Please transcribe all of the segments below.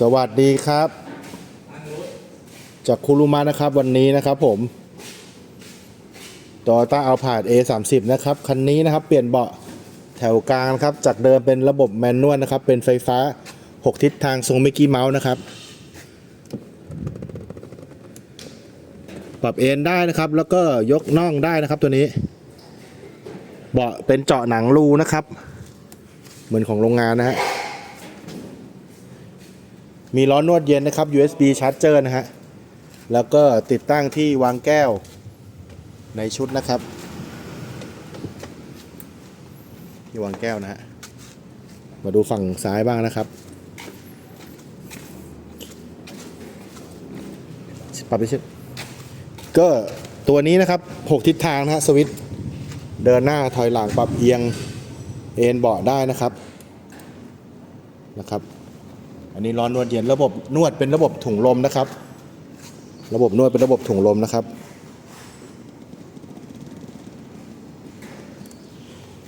สวัสดีครับ จากคุรุมะนะครับวันนี้นะครับผม t o y ต้าเอาผาด A30 นะครับ คันนี้นะครับเปลี่ยนเบาะแถวกลางครับ จากเดิมเป็นระบบแมนนวลนะครับ เป็นไฟฟ้า 6 ทิศทางทรงมิกกี้เมาส์นะครับ ปรับเอนได้นะครับ แล้วก็ยกน่องได้นะครับตัวนี้ เบาะเป็นเจาะหนังรูนะครับ เหมือนของโรงงานนะฮะ มีล้อนวดเย็นนะครับ USB charger นะฮะ แล้วก็ติดตั้งที่วางแก้วในชุดนะครับที่วางแก้วนะฮะ มาดูฝั่งซ้ายบ้างนะครับ ปรับไปชิดก็ตัวนี้นะครับ 6 ทิศทางนะฮะสวิต์เดินหน้าถอยหลังปรับเอียงเอ็นเบาะได้นะครับนะครับ อันนี้ร้อนนวดเย็นระบบนวดเป็นระบบถุงลมนะครับ ระบบนวดเป็นระบบถุงลมนะครับ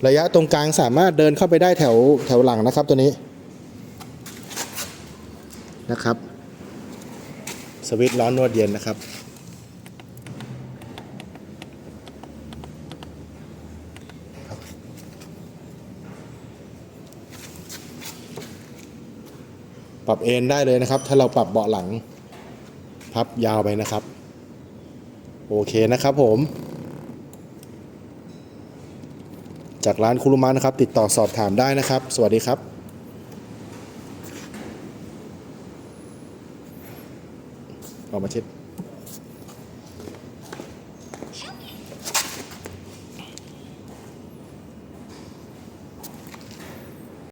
ระยะตรงกลางสามารถเดินเข้าไปได้แถวแถวหลังนะครับตัวนี้นะครับ สวิตช์ร้อนนวดเย็นนะครับ ปรับเอนได้เลยนะครับ ถ้าเราปรับเบาะหลัง พับยาวไปนะครับ โอเคนะครับผม จากร้านคุรุมานะครับ ติดต่อสอบถามได้นะครับ สวัสดีครับออกมาเช็